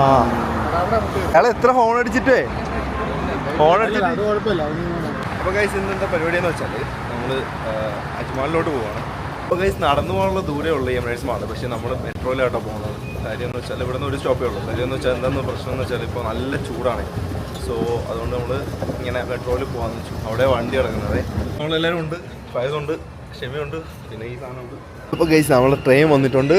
ആ. അയാൾ എത്ര ഫോൺ അടിച്ചിട്ടേ? ഫോൺ അടിച്ചിട്ട് അപ്പോൾ ഗൈസ് ഇന്ന് എന്താ പരിപാടി എന്ന് വെച്ചാൽ നമ്മൾ അജ്മാലിലോട്ട് പോവാണ്. അപ്പോൾ കൈസ് നടന്നു പോകാനുള്ള ദൂരെ ഉള്ളൂ എമിറേറ്റ്സ് മാൾ പക്ഷേ നമ്മൾ മെട്രോയിലാട്ടോ പോകുന്നത്. കാര്യം എന്ന് വെച്ചാൽ ഇവിടെ നിന്ന് ഒരു സ്റ്റോപ്പേ ഉള്ളൂ. കാര്യം എന്ന് വെച്ചാൽ എന്താണെന്ന് പ്രശ്നം എന്ന് വെച്ചാൽ ഇപ്പോൾ നല്ല ചൂടാണ്. സോ അതുകൊണ്ട് നമ്മൾ ഇങ്ങനെ മെട്രോയിൽ പോകാമെന്ന് വെച്ചു. അവിടെ വണ്ടി ഇറങ്ങുന്നത്. നമ്മളെല്ലാരും ഉണ്ട്. ഫയതുണ്ട് ക്ഷമയുണ്ട്. പിന്നെ ഈ സാധനമുണ്ട്. അപ്പോൾ ഗൈസ് നമ്മൾ ട്രെയിൻ വന്നിട്ടുണ്ട്.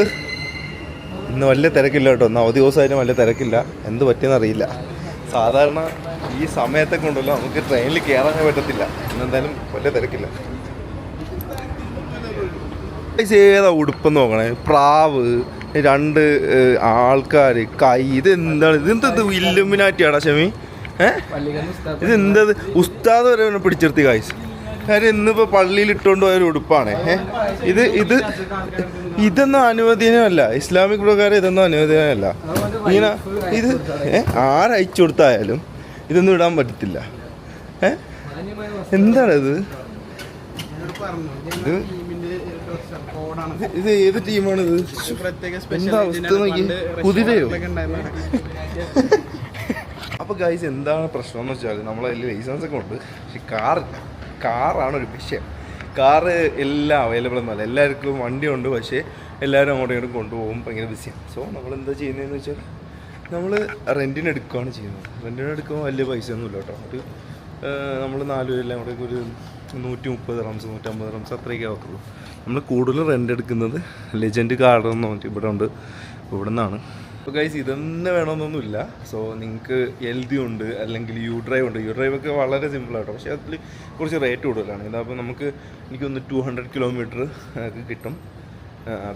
ഇന്ന് വലിയ തിരക്കില്ല കേട്ടോ. ഇന്ന് അവധി ദിവസമായിട്ടും വലിയ തിരക്കില്ല. എന്ത് പറ്റിയെന്ന് അറിയില്ല. സാധാരണ ഈ സമയത്തൊക്കെ ഉണ്ടല്ലോ നമുക്ക് ട്രെയിനിൽ കയറാനേ പറ്റത്തില്ല. ഇന്നെന്തായാലും വലിയ തിരക്കില്ല. ഏതാ ഉടുപ്പെന്ന് നോക്കണേ? പ്രാവ് രണ്ട് ആൾക്കാർ കൈ ഇത് എന്താണ്? ഇത് എന്താ ഇല്ലുമിനാറ്റിയാടാ ഷമി? ഏ? ഇത് എന്തത് ഉസ്താദ് വരെ പിടിച്ചെടുത്തി പിടിച്ചിർത്തി കായ്സ് കാര്യം ഇന്നിപ്പോ പള്ളിയിൽ ഇട്ടുകൊണ്ട് പോയ ഒരു ഉടുപ്പാണ്. ഇത് ഇത് ഇതൊന്നും അനുവദനീയമല്ല. ഇസ്ലാമിക് പ്രകാരം ഇതൊന്നും അനുവദനീയമല്ല. ഇങ്ങനെ ഇത് ആരയച്ചു കൊടുത്തായാലും ഇതൊന്നും ഇടാൻ പറ്റത്തില്ല. ഏ? എന്താണ് ഇത് ഇത് ഏത് ടീമാണ് ഇത് എന്താ അവസ്ഥ നോക്കി? കുതിരയോ? അപ്പോൾ ഗൈസ് എന്താണ് പ്രശ്നം എന്ന് വെച്ചാൽ നമ്മളതിൽ ലൈസൻസ് ഒക്കെ ഉണ്ട്. പക്ഷെ കാർ കാറാണ് ഒരു വിഷയം. കാറ് എല്ലാം അവൈലബിൾ എന്നല്ല. എല്ലാവർക്കും വണ്ടിയുണ്ട് പക്ഷേ എല്ലാവരും അങ്ങോട്ടും ഇങ്ങോട്ടും കൊണ്ടുപോകും. ഭയങ്കര ബിസിയാണ് സോ നമ്മൾ എന്താ ചെയ്യുന്നതെന്ന് വെച്ചാൽ നമ്മൾ റെന്റിന് എടുക്കുകയാണ് ചെയ്യുന്നത്. റെന്റിന് എടുക്കുമ്പോൾ വലിയ പൈസ ഒന്നുമില്ല കേട്ടോ. ഒരു നമ്മൾ നാല് പേരെല്ലാം കൂടെ ഒരു നൂറ്റി മുപ്പത് റംസ് നൂറ്റമ്പത് റംസ് അത്രയൊക്കെ ആവത്തുള്ളൂ. നമ്മൾ കൂടുതൽ റെന്റ് എടുക്കുന്നത് ലെജൻഡ് കാർഡ് എന്ന് പറഞ്ഞിട്ട് ഇവിടെ ഉണ്ട്. ഇവിടെ നിന്നാണ് അപ്പോൾ ഗൈസ് ഇതൊന്നും വേണമെന്നൊന്നുമില്ല സോ നിങ്ങൾക്ക് എൽ ഡി ഉണ്ട് അല്ലെങ്കിൽ യു ഡ്രൈവ് ഉണ്ട്. യു ഡ്രൈവ് ഒക്കെ വളരെ സിമ്പിൾ ആട്ടോ. പക്ഷേ അതിൽ കുറച്ച് റേറ്റ് കൂടുതലാണ്. ഇതാകുമ്പോൾ നമുക്ക് എനിക്കൊന്ന് ടു ഹൺഡ്രഡ് കിലോമീറ്റർ കിട്ടും.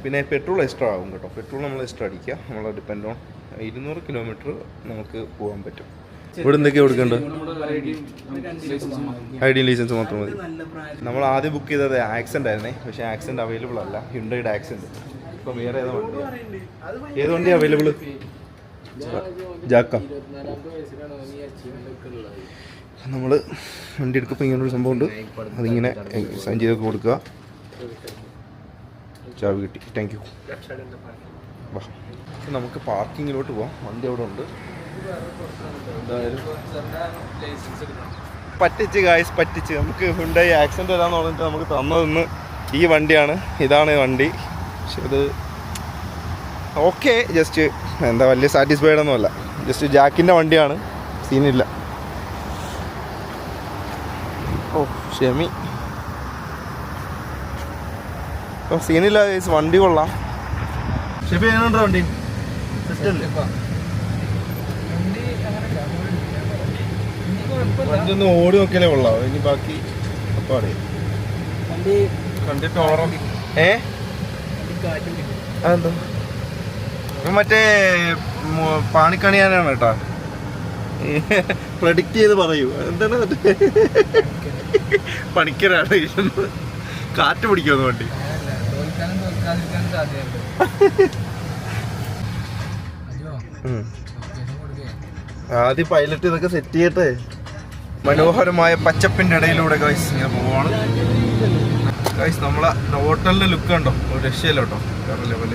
പിന്നെ പെട്രോൾ എക്സ്ട്രാ ആകും കേട്ടോ. പെട്രോൾ നമ്മൾ എക്സ്ട്രാ അടിക്കുക. നമ്മൾ ഡിപ്പെൻഡ് ഓൺ ഇരുന്നൂറ് കിലോമീറ്റർ നമുക്ക് പോകാൻ പറ്റും. ഇവിടെ എന്തൊക്കെയാ കൊടുക്കേണ്ടത് ഐ ഡി ലൈസൻസ് മാത്രം മതി. നമ്മൾ ആദ്യം ബുക്ക് ചെയ്തത് ആക്സെന്റ് ആയിരുന്നേ. പക്ഷേ ആക്സെന്റ് അവൈലബിൾ അല്ല. ഹ്യുണ്ടയുടെ ആക്സെന്റ് ഇപ്പം വേറെ ഏതാ വണ്ടി? ഏത് വണ്ടി അവൈലബിൾ ജാക്ക. നമ്മൾ വണ്ടി എടുക്കുമ്പോൾ ഇങ്ങനെ ഒരു സംഭവം ഉണ്ട്. അതിങ്ങനെ സൈൻ ചെയ്തൊക്കെ കൊടുക്കുക. ചാവി കിട്ടി. താങ്ക് യു നമുക്ക് പാർക്കിങ്ങിലോട്ട് പോവാം. വണ്ടി അവിടെ ഉണ്ട്. പറ്റിച്ച് ഗായ്സ് പറ്റിച്ച്. നമുക്ക് ഹുണ്ടായി ആക്സിഡന്റ് വരാന്ന് പറഞ്ഞിട്ട് നമുക്ക് തന്നതെന്ന് ഈ വണ്ടിയാണ്. ഇതാണ് ഈ വണ്ടി. പക്ഷെ ഇത് ഓക്കെ ജസ്റ്റ് എന്താ വലിയ സാറ്റിസ്ഫൈഡ് ഒന്നുമല്ല ജസ്റ്റ് ജാക്കിന്റെ വണ്ടിയാണ്. സീനില്ല. ഓ ക്ഷമി. ഓ സീനില്ല ഗൈസ് വണ്ടി കൊള്ളാം. ഷെമി എങ്ങനെയുണ്ടോ വണ്ടി? വണ്ടി ഒന്ന് ഓടി നോക്കിയാലേ കൊള്ളാം ഇനി ബാക്കി അപ്പാടെ കണ്ടിട്ട് ഓറം ഏ? അതെന്താ? മറ്റേ പാണിക്കണിയാനാണ് കേട്ടാ. പ്രഡിക്റ്റ് ചെയ്ത് പറയൂ. എന്താണ് പണിക്കരാണ്. കാറ്റ് പിടിക്കുമെന്ന് വണ്ടി. ആദ്യം പൈലറ്റ് ഇതൊക്കെ സെറ്റ് ചെയ്യട്ടെ. മനോഹരമായ പച്ചപ്പിന്റെ ഇടയിലൂടെ ഗൈസ് ഇങ്ങനെ പോവാണ്. ഗൈസ് നമ്മളെ ഹോട്ടലിന്റെ ലുക്ക് കണ്ടോ? വേറെ ലെവൽ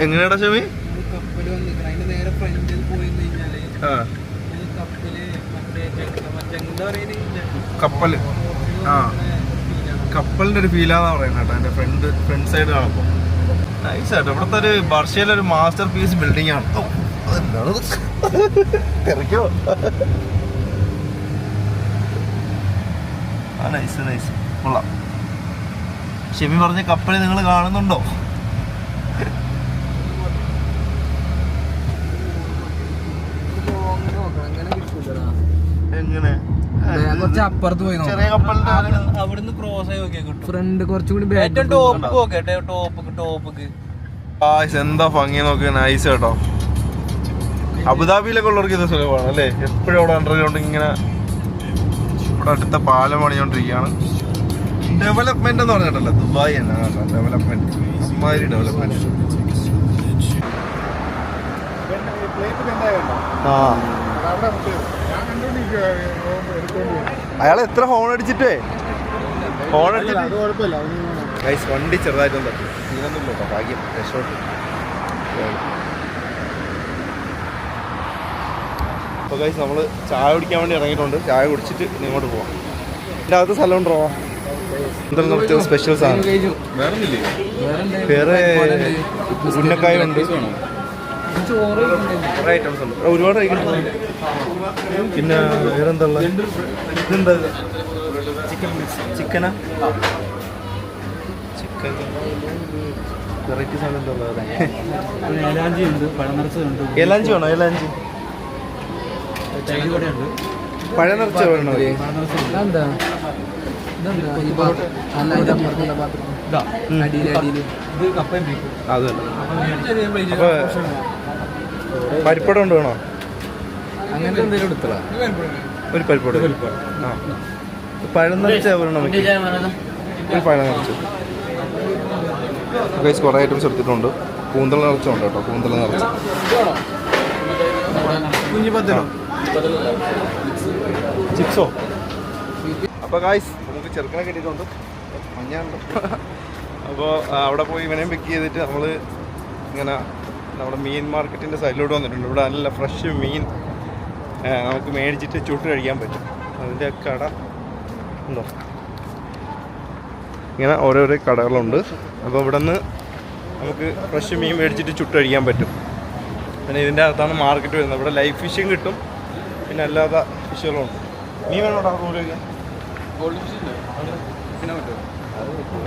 എങ്ങനെയാടാ ചെമി കപ്പൽ. ആ. കപ്പലിന്റെ ഒരു ഫീലാന്നാ പറയുന്നത് കേട്ടോ. എന്റെ ഫ്രണ്ട് ഫ്രണ്ട് സൈഡ് കാണുമ്പോൾ നൈസ് ആട്ടോ. ഇവിടുത്തെ ഒരു ബർഷയിലെ ഒരു മാസ്റ്റർ പീസ് ബിൽഡിംഗ് ആണ്. തെറിക്കോ ആ നൈസ് നൈസ് കൊള്ളാം. ഷെമി പറഞ്ഞ കപ്പൽ നിങ്ങൾ കാണുന്നുണ്ടോ? എങ്ങനെ? കുറച്ച് അപ്പുറത്ത് പോയി ചെറിയ കപ്പലിന്റെ അവിടുന്ന് ക്രോസ് ആയി നോക്കിയാൽ കിട്ടും. ഫ്രണ്ട് കുറച്ചുകൂടി ഏറ്റവും ടോപ്പ് നോക്കട്ടെ ടോപ്പ് ടോപ്പ് എന്താ ഭംഗി നോക്കി നൈസ് കേട്ടോ. അബുദാബിയിലൊക്കെ ഉള്ളവർക്ക് ഇത് സുലഭമാണ് അല്ലേ? എപ്പോഴും അവിടെ അണ്ടർഗ്രൗണ്ട് ഇങ്ങനെ ഇവിടെ അടുത്ത പാലം പണിഞ്ഞോണ്ടിരിക്കുകയാണ്. ഡെവലപ്മെന്റ് എന്ന് പറഞ്ഞിട്ടല്ല ദുബായ് തന്നെ. ഡെവലപ്മെന്റ് അമ്മാതിരി ഡെവലപ്മെന്റ് അയാൾ എത്ര ഫോൺ അടിച്ചിട്ടേ? ഫോൺ അടിച്ചിട്ട്? വണ്ടി ചെറുതായിട്ടൊന്നും തട്ടി. ഇതൊന്നും ഭാഗ്യം. രക്ഷോട്ട് അപ്പോൾ കഴിച്ച് നമ്മൾ ചായ കുടിക്കാൻ വേണ്ടി ഇറങ്ങിയിട്ടുണ്ട്. ചായ കുടിച്ചിട്ട് ഇങ്ങോട്ട് പോവാം. എന്റെ അകത്ത് സ്ഥലം ഉണ്ടോ? എന്താണ് നമുക്ക് സ്പെഷ്യൽ സാധനം? വേറെ ഉന്നക്കായ ഉണ്ട്. ഒരുപാട് പിന്നെ വേറെ എന്താ ഇതെന്താ ചിക്കനാ ചിക്കൻ വെറൈറ്റി സാധനം എന്താ ഉള്ളത് ഏലാഞ്ചി ഉണ്ട് പഴം നിറച്ചതുണ്ട് ഏലാഞ്ചി വേണോ? ഏലാഞ്ചി? ചൈനവട പഴം നിറച്ച വേണോ പഴം നിറച്ചതുണ്ട് എന്താ ഇതെന്താ അല്ല അതിന്റെ അപ്പുറത്തുള്ള പാത്രം ഇതാ. അടിയിൽ അടിയിൽ ഇത് കപ്പയും ബീഫും. അത്. അപ്പൊ പരിപ്പടം ഉണ്ട്. വേണോ? അങ്ങനത്തെ എന്തെങ്കിലും എടുത്തടാ ഒരു പരിപ്പടം ആ. പഴം നിറച്ച ഒരു പഴം നിറച്ച്. ഗൈസ് കുറേ ഐറ്റംസ് എടുത്തിട്ടുണ്ട്. കൂന്തൽ നിറച്ചുണ്ട് കേട്ടോ. കൂന്തൽ നിറച്ച്. കുഞ്ഞിപ്പത്തിനോ ചിപ്സോ? അപ്പോൾ ഗായ്സ് നമുക്ക് ചെറുക്കനെ കിട്ടിയിട്ടുണ്ട്. മഞ്ഞുണ്ട് അപ്പോൾ അവിടെ പോയി ഇവനെയും പിക്ക് ചെയ്തിട്ട് നമ്മൾ ഇങ്ങനെ നമ്മുടെ മീൻ മാർക്കറ്റിന്റെ സൈഡിലോട്ട് വന്നിട്ടുണ്ട്. ഇവിടെ നല്ല ഫ്രഷ് മീൻ നമുക്ക് മേടിച്ചിട്ട് ചുട്ട് കഴിക്കാൻ പറ്റും. അതിന്റെ കട ഉണ്ടോ? ഇങ്ങനെ ഓരോരോ കടകളുണ്ട്. അപ്പോൾ ഇവിടെ നമുക്ക് ഫ്രഷ് മീൻ മേടിച്ചിട്ട് ചുട്ട് കഴിക്കാൻ പറ്റും. പിന്നെ ഇതിന്റെ അകത്താണ് മാർക്കറ്റ് വരുന്നത്. ഇവിടെ ലൈഫ് ഫിഷും കിട്ടും. പിന്നെ അല്ലാതെ ഫിഷുകളും ഉണ്ട് മീൻ വേണോടാ റൂമിലേക്ക്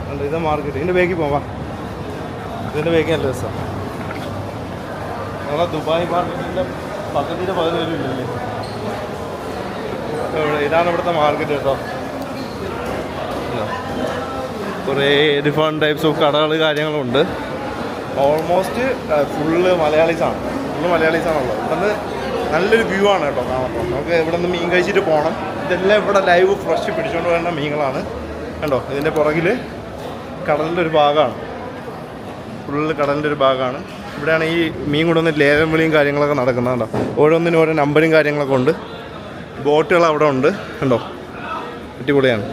അല്ല ഇതാ മാർക്കറ്റ്. ഇതിന്റെ ബേക്കിൽ പോവാം ഇതിന്റെ ബേക്കിൽ നല്ല രസമാണ് നമ്മളെ ദുബായ് മാർക്കറ്റിന്റെ പകുതിയുടെ പകുതി ഇതാണ് ഇവിടുത്തെ മാർക്കറ്റ് കേട്ടോ. കുറേ ഡിഫറെന്റ് ടൈപ്സ് ഓഫ് കടകൾ കാര്യങ്ങളുണ്ട്. ഓൾമോസ്റ്റ് ഫുള്ള് മലയാളീസാണ്. ഫുള്ള് മലയാളീസാണുള്ളത്. ഇവിടുന്ന് നല്ലൊരു വ്യൂ ആണ് കേട്ടോ കാണുമ്പോൾ നമുക്ക് ഇവിടെ നിന്ന് മീൻ കഴിച്ചിട്ട് പോകണം ഇതെല്ലാം ഇവിടെ ലൈവ് ഫ്രഷ് പിടിച്ചുകൊണ്ട് വരുന്ന മീനുകളാണ്. കണ്ടോ? ഇതിന്റെ പുറകിൽ കടലിന്റെ ഒരു ഭാഗമാണ് ഫുള്ള് കടലിന്റെ ഒരു ഭാഗമാണ് ഇവിടെയാണ് ഈ മീൻ കൊണ്ടുവന്ന് ലേലം വിളിയും കാര്യങ്ങളൊക്കെ നടക്കുന്നത് കണ്ടോ? ഓരോന്നിനും ഓരോ നമ്പറും കാര്യങ്ങളൊക്കെ ഉണ്ട്. ബോട്ടുകൾ അവിടെ ഉണ്ട്. കണ്ടോ? അടിപൊളിയാണ്.